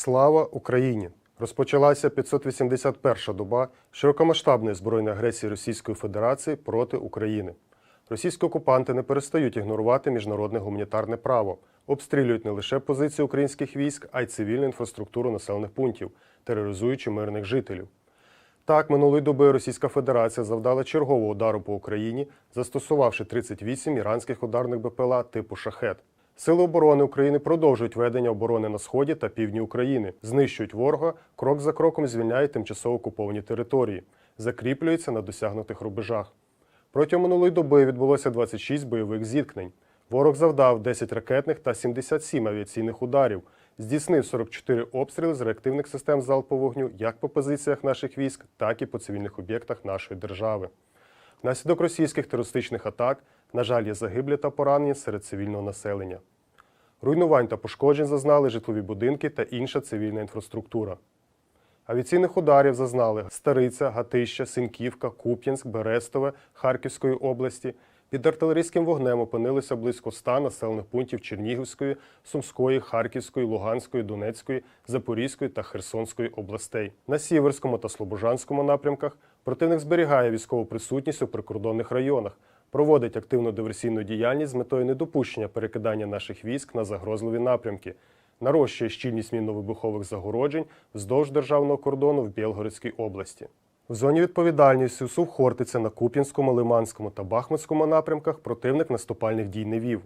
Слава Україні! Розпочалася 581-ша доба широкомасштабної збройної агресії Російської Федерації проти України. Російські окупанти не перестають ігнорувати міжнародне гуманітарне право, обстрілюють не лише позиції українських військ, а й цивільну інфраструктуру населених пунктів, тероризуючи мирних жителів. Так, минулої доби Російська Федерація завдала чергового удару по Україні, застосувавши 38 іранських ударних БПЛА типу шахет. Сили оборони України продовжують ведення оборони на сході та півдні України, знищують ворога, крок за кроком звільняють тимчасово окуповані території, закріплюються на досягнутих рубежах. Протягом минулої доби відбулося 26 бойових зіткнень. Ворог завдав 10 ракетних та 77 авіаційних ударів, здійснив 44 обстріли з реактивних систем залпового вогню як по позиціях наших військ, так і по цивільних об'єктах нашої держави. Внаслідок російських терористичних атак, на жаль, є загиблі та поранені серед цивільного населення. Руйнувань та пошкоджень зазнали житлові будинки та інша цивільна інфраструктура. Авіаційних ударів зазнали Стариця, Гатища, Синьківка, Куп'янськ, Берестове Харківської області. Під артилерійським вогнем опинилися близько 100 населених пунктів Чернігівської, Сумської, Харківської, Луганської, Донецької, Запорізької та Херсонської областей. На Сіверському та Слобожанському напрямках противник зберігає військову присутність у прикордонних районах, проводить активну диверсійну діяльність з метою недопущення перекидання наших військ на загрозливі напрямки, нарощує щільність мінно-вибухових загороджень вздовж державного кордону в Білгородській області. В зоні відповідальності СУВ Хортиця на Куп'янському, Лиманському та Бахмутському напрямках противник наступальних дій не вів.